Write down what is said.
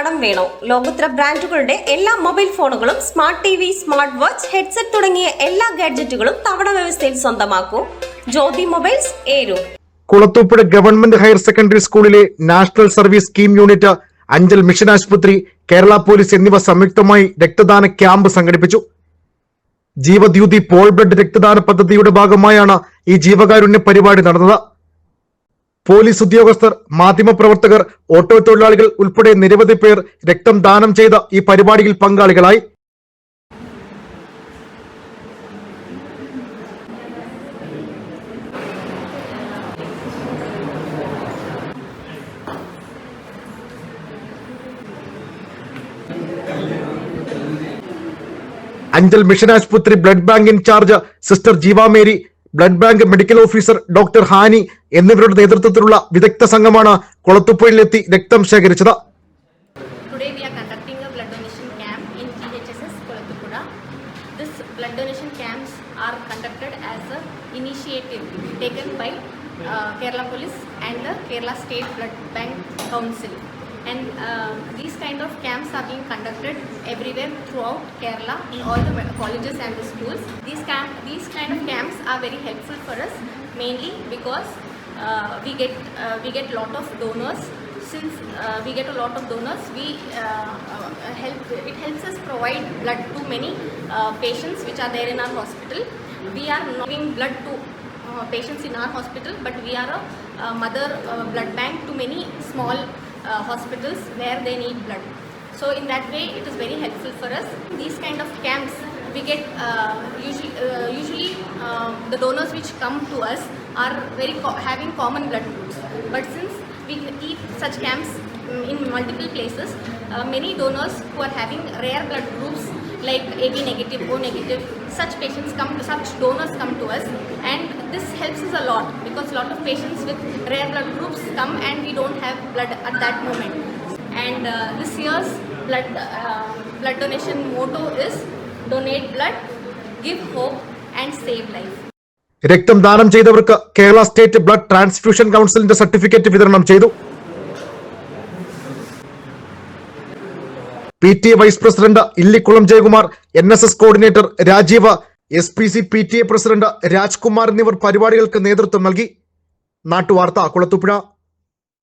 കടം വേണോ? ലോകോത്തര ബ്രാൻഡുകളുടെ എല്ലാ മൊബൈൽ ഫോണുകളും smart T V smart watch headset തുടങ്ങിയ എല്ലാ ഗാഡ്ജറ്റുകളും തവണ വ്യവസ്ഥയിൽ സ്വന്തമാക്കൂ. ജ്യോതി മൊബൈൽസ് ഏരു. കുളത്തൂപ്പുഴ ഗവൺമെന്റ് ഹയർ സെക്കൻഡറി സ്കൂളിലെ national service scheme unit Anchal mission ആശുപത്രി കേരള പോലീസ് എന്നിവ സംയുക്തമായി രക്തദാന ക്യാമ്പ് സംഘടിപ്പിച്ചു. ജീവദ്യൂതി പോൾ ബ്ലഡ് രക്തദാന പദ്ധതിയുടെ ഭാഗമായാണ് ഈ ജീവകാരുണ്യ പരിപാടി നടന്നത്. പോലീസ് ഉദ്യോഗസ്ഥർ മാധ്യമപ്രവർത്തകർ ഓട്ടോ തൊഴിലാളികൾ ഉൾപ്പെടെ നിരവധി പേർ രക്തം ദാനം ചെയ്ത ഈ പരിപാടിയിൽ പങ്കാളികളായി. അഞ്ചൽ മിഷൻ ആശുപത്രി blood bank incharge sister Jeeva Mary blood bank medical officer doctor Hani എന്നിവരുടെ നേതൃത്വത്തിലുള്ള വിദഗ്ധ സംഘമാണ് കൊളത്തുപ്പുഴയിലെത്തി രക്തം ശേഖരിച്ചത് blood donation camps are conducted as a initiative taken by uh, Kerala Police and the Kerala State Blood Bank Council. And uh, these kind of camps are being conducted everywhere throughout Kerala in all the colleges and the schools. These camp, these kind of camps are very helpful for us mainly because uh, we get uh, we get lot of donors since uh, we get a lot of donors we uh, uh, help it helps us provide blood to many uh, patients which are there in our hospital we are not giving blood to patients in our hospital but we are a, mother blood bank to many small uh, hospitals where they need blood. So in that way it is very helpful for us. These kind of camps we get uh, usually uh, usually uh, the donors which come to us are very co- having common blood groups. But since we keep such camps mm, in multiple places uh, many donors who are having rare blood groups like AB negative, O negative, such patients come to such donors come to us, and this helps us a lot because a lot of patients with rare blood groups come and we don't have blood at that moment. And uh, this year's blood uh, blood donation motto is donate blood, give hope, and save life. രക്തം ദാനം ചെയ്തവർക്ക് Kerala state blood transfusion കൗൺസിലിന്റെ certificate വിതരണം ചെയ്തു P T vice president Illikkulam Jayakumar N S S coordinator Rajeev S P C P T A president Rajkumar എന്നിവർ പരിപാടികൾക്ക് നേതൃത്വം നൽകി. നാട്ടുവാർത്ത കുളത്തുപുഴ